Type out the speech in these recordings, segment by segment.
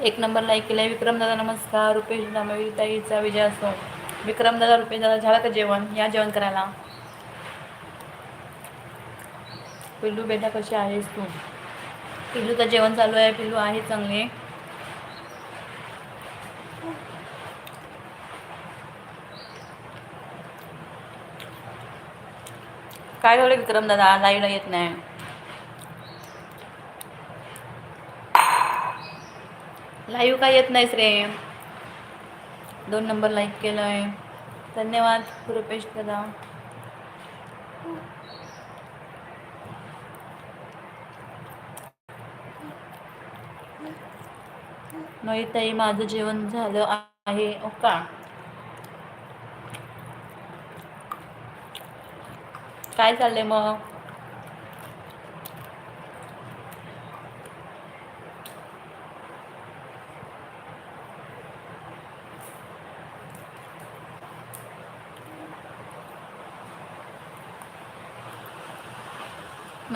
एक number like केला आहे विक्रमदादा नमस्कार. रुपेश दामवी विजय असो. विक्रमदादा रुपेश दादा झालं का जेवण? या जेवण करायला. पिल्लू बेटा कशी आहेस तू? पिल्लूचं जेवण चालू आहे. पिल्लू आहे चांगले. काय झालं विक्रमदादा? लाईव्हला येत नाही. लाईव्ह काय येत नाहीस रे. दोन नंबर लाईक केलं आहे धन्यवाद रुपेश दादा. नाही ताई माझं जेवण झालं आहे. ओ का? काय चाललंय मग?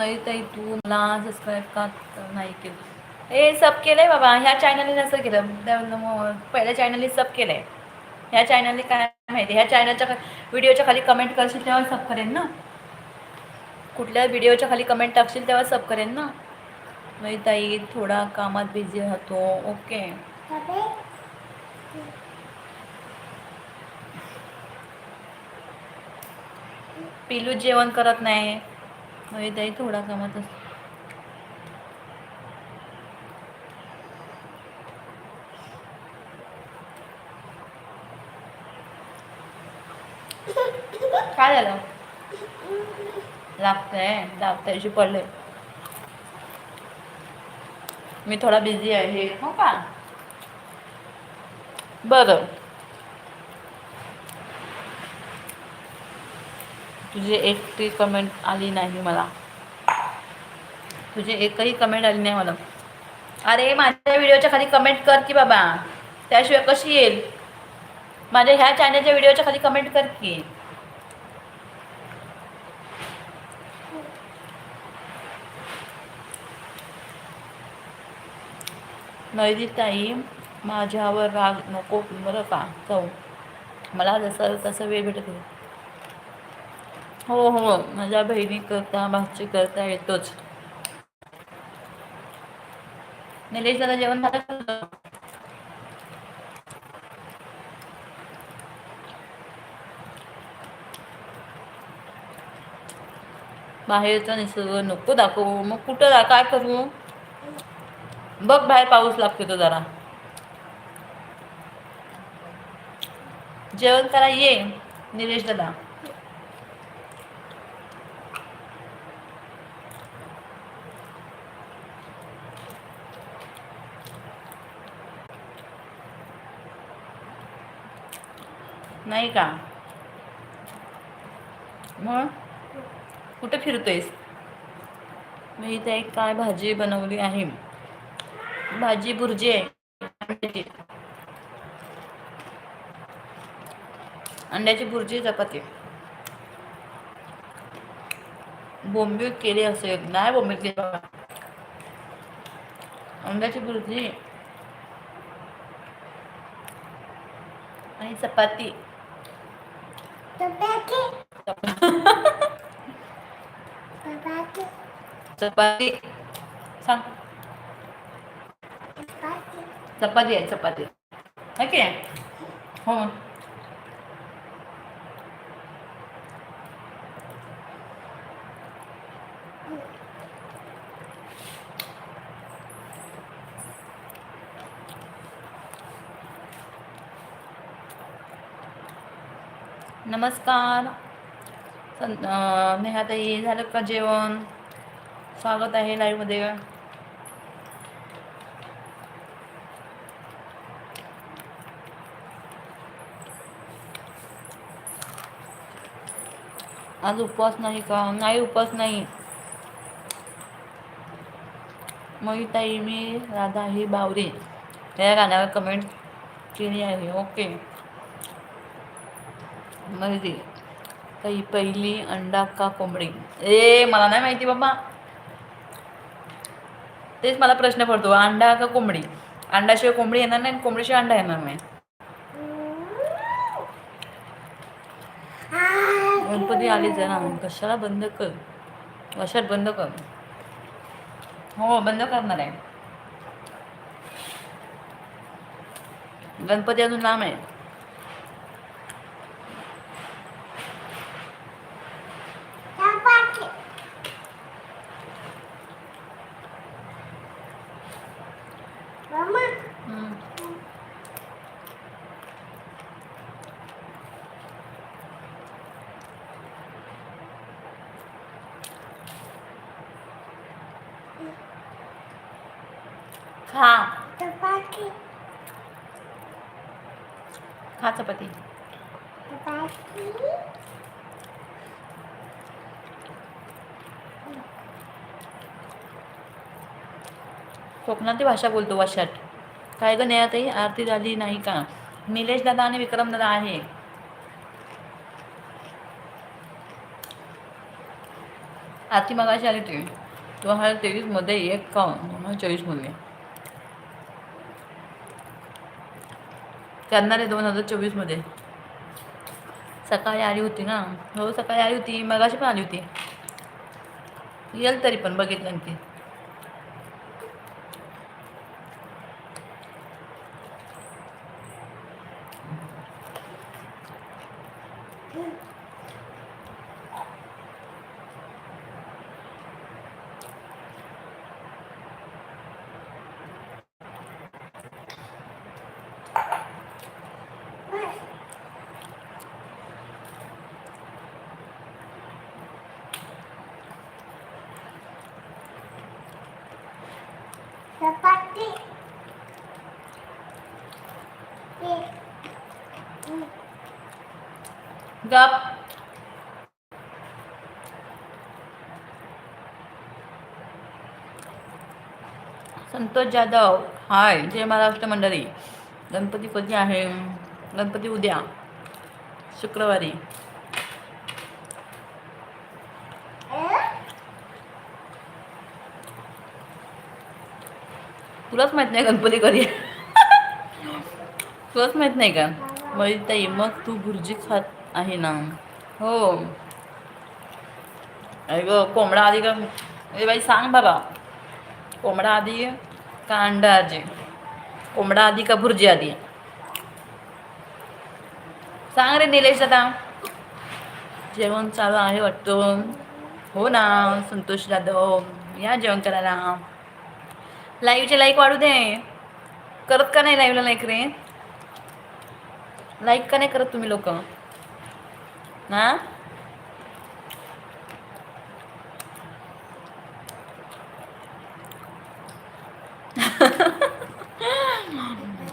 नाही ताई तू मला सबस्क्राईब का नाही केलं? ए सब केलंय बाबा. ह्या चॅनलने नसं केलं. पहिल्या चॅनलने सब केलंय. ह्या चॅनलने काय माहिती? ह्या चॅनलच्या व्हिडिओच्या खाली कमेंट करशील तेव्हा सब करेन ना? कुठल्या व्हिडिओच्या खाली कमेंट टाकशील तेव्हा सब करेन ना? नाही ताई थोडा कामात बिझी राहतो. ओके पिलू जेवण करत नाही. नाही ताई थोडा कामात असतो काय झालं? लागतंय लागतंय पडले मी थोडा बिझी आहे हो का? बरं. तुझी एकटी कमेंट आली नाही मला. तुझी एकही कमेंट आली नाही मला. अरे माझ्या व्हिडिओच्या खाली कमेंट कर की बाबा. त्याशिवाय कशी येईल? माझ्या ह्या चॅनलच्या व्हिडिओच्या खाली कमेंट कर की. नैदी ताई माझ्यावर राग नको बरं का? जाऊ. मला जसं तसं वेळ भेटत होता. हो हो. माझ्या बहिणी करता भाची करता येतोच. निलेश दादा जेवण झालं बाहेरचा निसर्ग नको दाखवू. मग कुठं काय करू? बघ बाहेर पाऊस लागतो तो जरा. जेवण करा ये निलेश दादा. नाही का? मग? कुठे फिरतोयस? मी इथे एक काय भाजी बनवली आहे. भाजी भुर्जी आहे. अंड्याची. अंड्याची चपाती. बोंबील केली असेल. नाही बोंबील केली बाबा. अंड्याची भुर्जी आणि चपाती. चपाती सांग चपाती आहे चपाती है की नाही? हो नमस्कार सं- नमस्कार. नेहाताई झालं का जेवण? स्वागत आहे लाईव्हमध्ये आज उपवास नाही का? नाही उपवास नाही. मयुताई मी राधा ही बावरी. या गाण्यावर कमेंट केली आहे. ओके माहिती काही पहिली अंडा का कोंबडी? ए मला नाही माहिती बाबा. तेच मला प्रश्न पडतो अंडा का कोंबडी? अंड्याशिवाय कोंबडी येणार नाही आणि कोंबडीशिवाय अंडा येणार नाही. गणपती आली जरा कशाला बंद कर? कशात बंद कर? हो बंद करणार आहे. गणपती अजून लांब आहे. खा चपाती. कोकणातली भाषा बोलतो वाशाट काय ग नेहाताई आरती झाली नाही का? निलेश दादा आणि विक्रम दादा आहे. आरती मगाशी आली ती. दोन हजार तेवीसमध्ये एक का दोन हजार चोवीसमध्ये. करणार आहे दोन हजार चोवीसमध्ये सकाळी आली होती ना. हो सकाळी आली होती. मगाशी पण आली होती. येईल तरी पण बघितलं ती चपाती गप. संतोष जाधव. हाय जय महाराष्ट्र मंडळी. गणपती कधी आहे? गणपती उद्या. शुक्रवारी. तुलाच माहीत नाही गणपती कधी तुलाच माहीत नाही का? मग ताई मग तू भुर्जी खात आहे ना. हो. अरे ग कोंबडा आधी का ए बाई सांग बाबा. कोंबडा आधी का अंडा आधी? कोंबडा आधी का भुर्जी आधी? सांग रे निलेश दादा. जेवण चालू आहे वाटतं. हो ना संतोष जाधव या जेवण करायला. लाईव्हचे लाईक वाढू दे. करत का नाही लाईव्हला लाईक रे? लाईक का नाही करत तुम्ही लोक? ना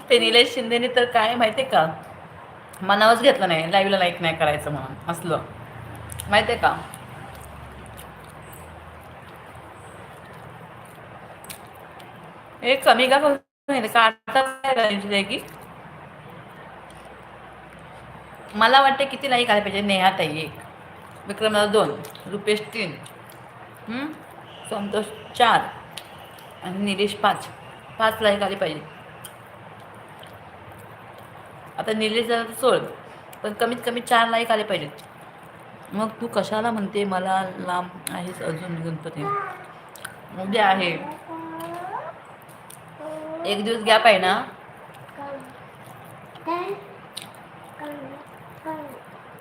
ते निलेश शिंदेने तर काय माहिती आहे का? मनावच घेतलं नाही. लाईव्हला लाईक नाही करायचं म्हणून. असलं. माहिती आहे का? हे कमी का करून राहिले? का आता काय करायची आहे की मला वाटते किती लाईक आले पाहिजे? नेहाताई एक. विक्रमला दोन. रुपेश तीन. संतोष चार. आणि निलेश पाच. पाच लाईक आले पाहिजे. आता निलेश जरा सोड. पण कमीत कमी चार लाईक आले पाहिजेत. मग तू कशाला म्हणते? मला लांब आहेस अजून गणपती. उद्या आहे. एक दिवस गॅप आहे ना?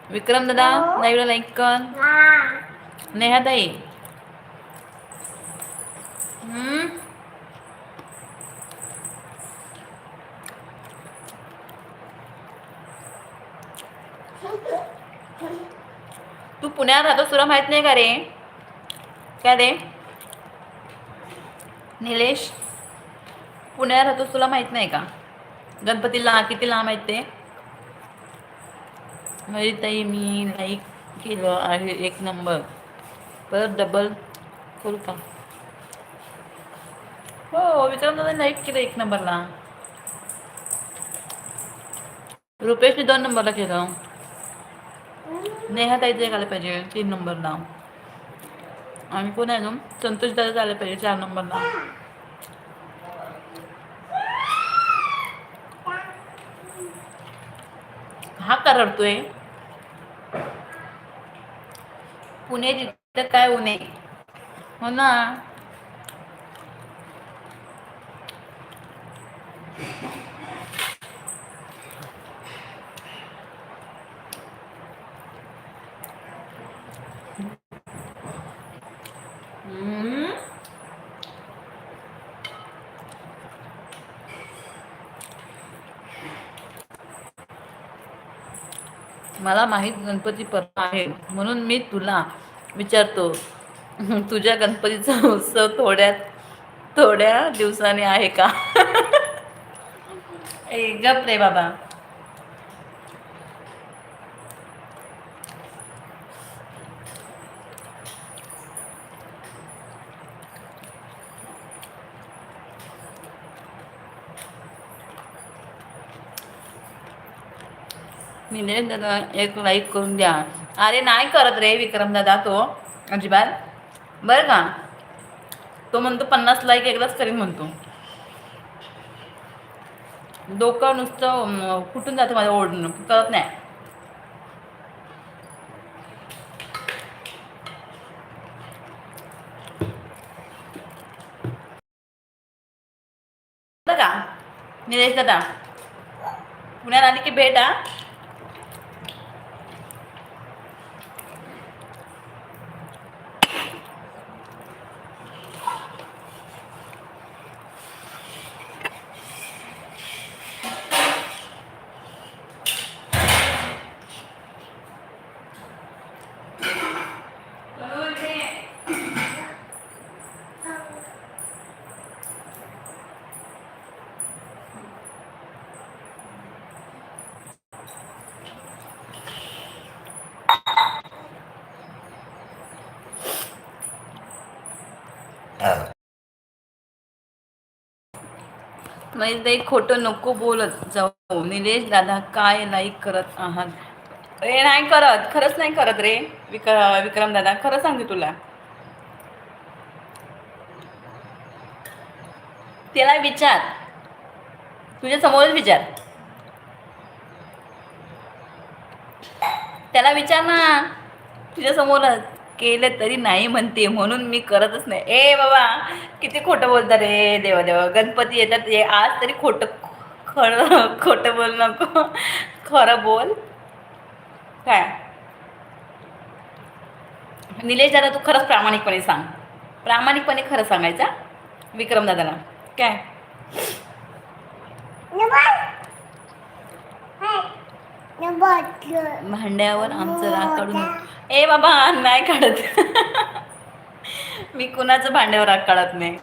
विक्रम दादा लाईव्हला लाईक कर. नेहाताई हम्म. तू पुण्यात राहतो तुला माहीत नाही का रे? काय रे? निलेश? पुण्यात राहतोस तुला माहीत नाही का? गणपतीला किती लांब आहेत ते हरिताई मी लाईक केलं आहे. एक नंबर. परत डबल करू का? हो विक्रमदादा लाईक केलं एक नंबरला. रुपेशने दोन नंबरला केलं. नेहा ताईचं एक आलं पाहिजे तीन नंबरला. आणि कोण आहे संतोष दादा आलं पाहिजे चार नंबरला. हा करडतोय पुणे जिथं काय उणे हो ना. मला माहीत गणपती परवा आहे. म्हणून मी तुला विचारतो तुझ्या गणपतीचा उत्सव थोड्यात थोड्या दिवसांनी आहे का? ए गप रे बाबा. निलेश दादा एक लाईक करून द्या अरे नाही करत रे विक्रम दादा तो अजिबात बरं का तो म्हणतो पन्नास लाईक एकदाच करीन म्हणतो डोकं नुसतं फुटून कुठून जातं माझं ओढणं कळत नाही का निलेश दादा पुण्यात आली की भेट हा म्हणजे ते खोटं नको बोलत जाऊ. निलेश दादा काय लाईक करत आहात? ए नाही करत. खरंच नाही करत रे विक विक्रम दादा. खरं सांगते तुला. त्याला विचार. तुझ्या समोरच विचार. त्याला विचार ना. तुझ्या समोरच. केलं तरी नाही म्हणते म्हणून मी करतच नाही. ए बाबा किती खोटं बोलता रे देवा देवा. गणपती येतात ये आज तरी खोटं खरं खोटं बोल नको. खरं बोल. काय? निलेश दादा तू खरंच प्रामाणिकपणे सांग. प्रामाणिकपणे खरं सांगायचा विक्रम दादाला. काय? भांड्यावर आमचं राग काढू नको ए बाबा नाही काढत. मी कुणाचं भांड्यावर राग काढत नाही.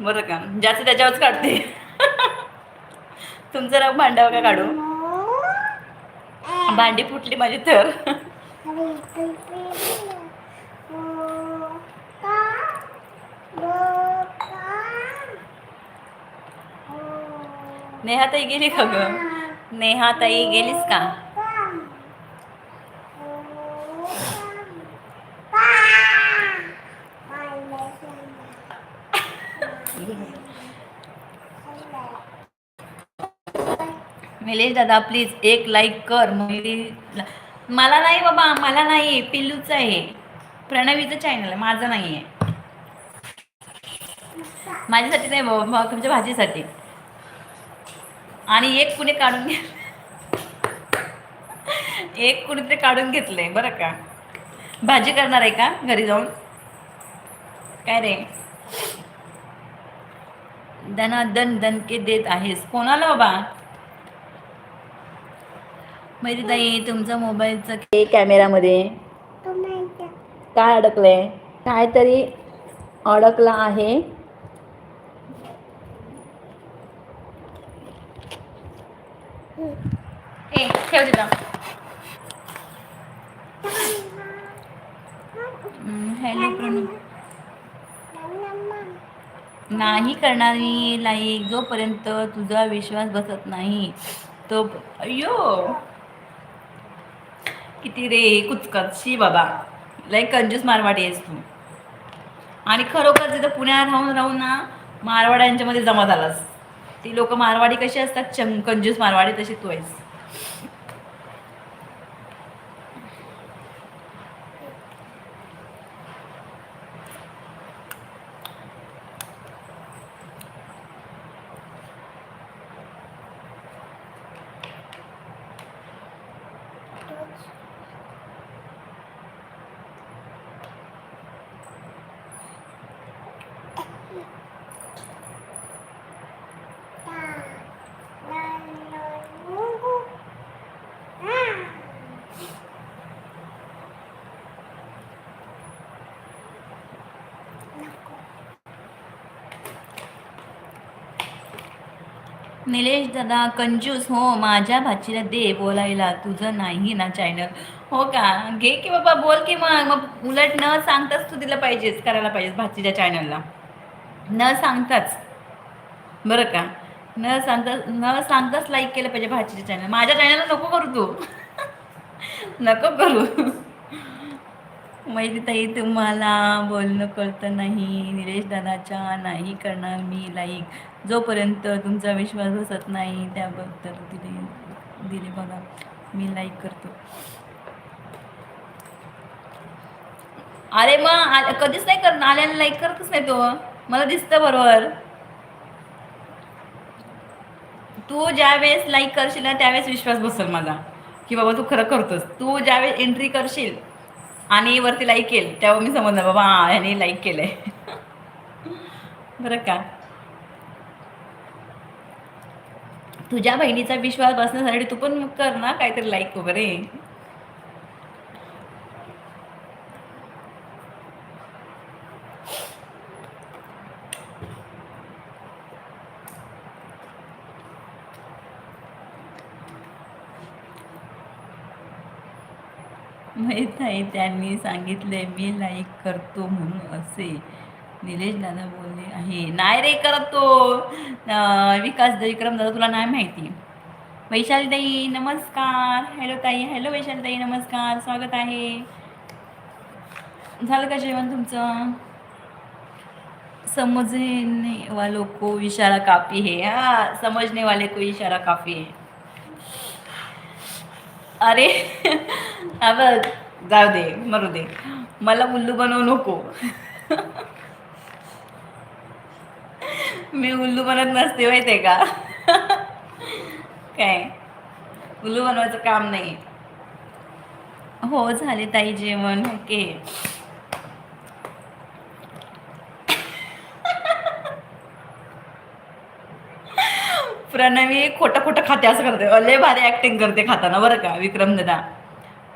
बरं का? ज्याचं त्याच्यावरच काढते. तुमचं राग भांड्यावर का काढू? भांडी फुटली माझी तर. नेहाताई गेली का ग? नेहा ताई गेलीस का? मिलेश दादा प्लीज एक लाईक कर. मला नाही बाबा मला नाही. पिल्लूचं आहे. प्रणवीचं चॅनल आहे. माझं नाही आहे माझ्यासाठी नाही बाबा तुमच्या भाजीसाठी आणि एक कुणी काढून घे एक कुणीतरी काढून घेतलंय बरं का? भाजी करणार आहे का घरी जाऊन? काय रे? दनादन दणके देत आहेस. कोणाला बाबा? माहिती ताई तुमचा मोबाईलचा कॅमेरामध्ये. काय अडकलंय? काहीतरी अडकला आहे. ए ठेव तिथं. हॅलो प्रणू नाही करणारी लाईक जोपर्यंत तुझा विश्वास बसत नाही तो अयो किती रे कुचकत शी बाबा. लाईक कंजूस मारवाडी आहेस तू. आणि खरोखर तिथं पुण्यात राहून राहून ना मारवाड्यांच्यामध्ये जमा झालास. ती लोक मारवाडी कशी असतात? चं कंजूस मारवाडी तशी तू आहेस. निलेश दादा कंजूस हो माझ्या भाचीला दे बोलायला. तुझं नाही ना चॅनल. हो का? घे की बाबा बोल की मग. मग उलट न सांगताच तू दिलं पाहिजेस करायला पाहिजेस भाचीच्या चॅनलला. न सांगताच. बरं का? न सांगता न सांगताच लाईक केलं पाहिजे भाचीच्या चॅनल. माझ्या चॅनलला नको करू तू. नको करू. माहिती ताई तुम्हाला बोलणं कळतं नाही. निलेश दादाच्या नाही करणार मी लाईक जोपर्यंत तुमचा विश्वास बसत नाही त्याबद्दल दिले दिले बघा. मी लाईक करतो. अरे मग आ- कधीच नाही करणार आल्याला लाईक करतच नाही तो. मला दिसतं बरोबर. तू ज्यावेळेस लाईक करशील ना त्यावेळेस विश्वास बसेल माझा. की बाबा तू खरं करतोस. तू ज्यावेळेस एंट्री करशील आणि वरती लाईक केलं. तेव्हा मी समजलं बाबा हा ह्याने लाईक केलंय. बरं का? तुझ्या बहिणीचा विश्वास बसण्यासाठी तू पण कर ना काहीतरी लाईक वगैरे. माहीत आहे त्यांनी सांगितले मी लाईक करतो म्हणून असे निलेश दादा बोलले आहे. नाही रे करत विकास विक्रम दादा तुला नाही माहिती. वैशालीताई नमस्कार. हॅलो ताई. हॅलो वैशालीताई नमस्कार. स्वागत आहे. झालं का जेवण तुमचं? समजणे वालों को इशारा काफी है. हा समझने वाले को इशारा काफी है. अरे अब जाऊ दे मरू दे मला उल्लू बनवू नको. मी उल्लू बनत नसते माहिती आहे का? काय? उल्लू बनवायचं काम नाही हो झाले ताई जेवण ओके. प्रणवी खोटं खोटं खाते असं करते. लय भारी ऍक्टिंग करते खाताना बरं का? विक्रम दादा.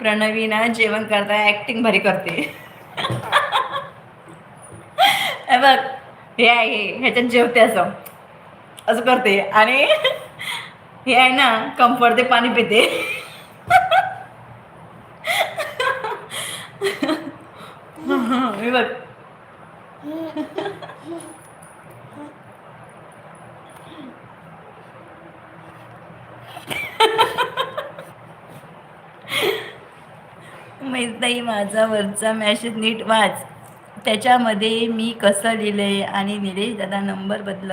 प्रणवी ना जेवण करता ऍक्टिंग भारी करते. हे बघ हे आहे हे ह्याच्यात जेवते असं. असं करते. आणि हे आहे ना कम्फर्ट ते पाणी पिते. मी बघ. मैताई माझा वरचा मॅसेज नीट वाच. त्याच्यामध्ये मी कसं लिहिलं आहे आणि निलेश दादा नंबर बदल.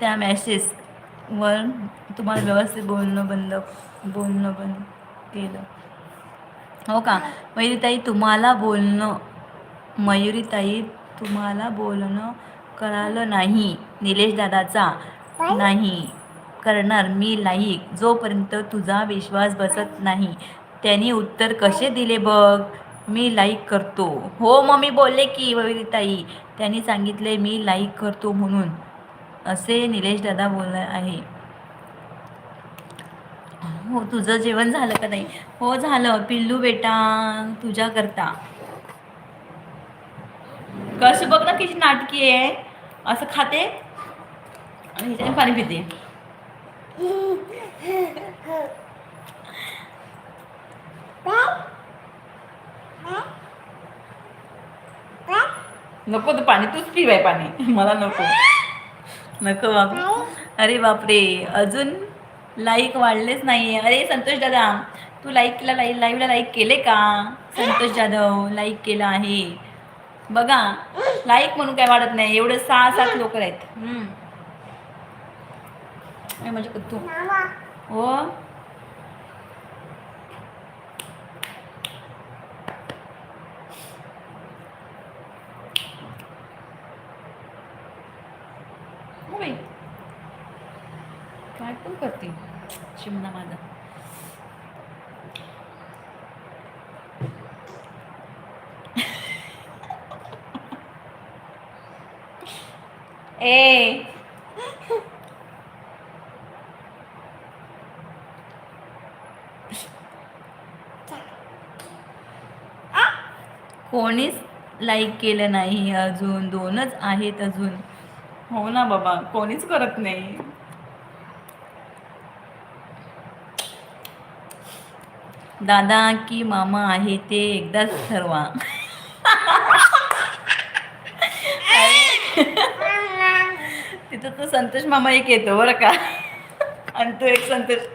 त्या मॅसेजवर तुम्हाला व्यवस्थित बोलणं बंद बोलणं बंद केलं. हो का? मयुरीताई तुम्हाला बोलणं मयुरीताई तुम्हाला बोलणं कळालं नाही. निलेश दादाचा नाही. करणार मी लाईक जोपर्यंत तुझा विश्वास बसत नाही. त्यांनी उत्तर कसे दिले बघ? मी लाईक करतो. हो मम्मी बोलले की वविताई त्यांनी सांगितले मी लाईक करतो म्हणून. असे निलेश दादा बोलणार आहे. हो तुझं जेवण झालं का नाही? हो झालं. पिल्लू बेटा तुझ्या करता कशी बघ ना किती नाटकी आहे. असं खाते? आणि पाणी पिते. नको तर पाणी तूच पिवाय पाणी. मला नको. नको बाप अरे बापरे अजून लाईक वाढलेच नाही अरे संतोष दादा तू लाईकला लाईक लाईव्हला लाईक केले का? संतोष जाधव लाईक केलं आहे. बघा लाईक म्हणून काय वाढत नाही. एवढे सहा सात लोक आहेत. म्हणजे तू हो बाई काय पण करते चिमणा माझा. ए. कोणीच लाईक केलं नाही अजून. दोनच आहेत अजून. हो ना बाबा कोणीच करत नाही. दादा की मामा आहे ते एकदाच ठरवा. तिथं तो संतोष मामा एक येतो बरं का. आणि तो एक संतोष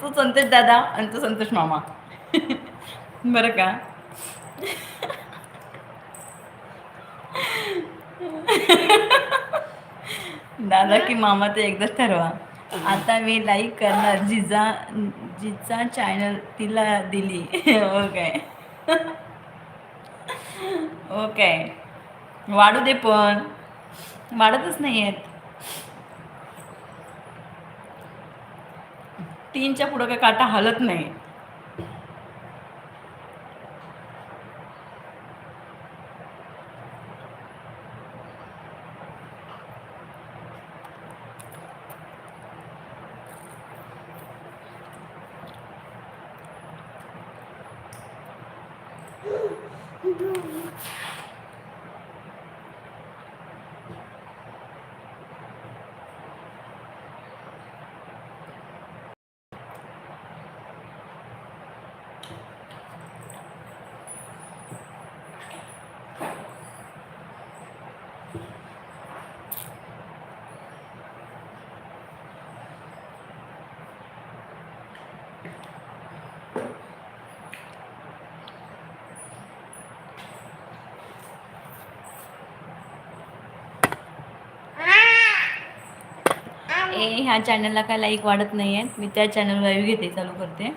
तू संतोष दादा आणि तो संतोष मामा. बरं का. दादा की मामा ते एकदाच ठरवा. आता मी लाईक करणार. जिजा जिचा चॅनल तिला दिली. ओके ओके वाढू दे पण. वाढतच नाही आहेत तीनच्या पुढं काय काटा हलत नाही ए ह्या चॅनलला काय लाईक वाढत नाही आहेत मी त्या चॅनल घेते. चालू करते.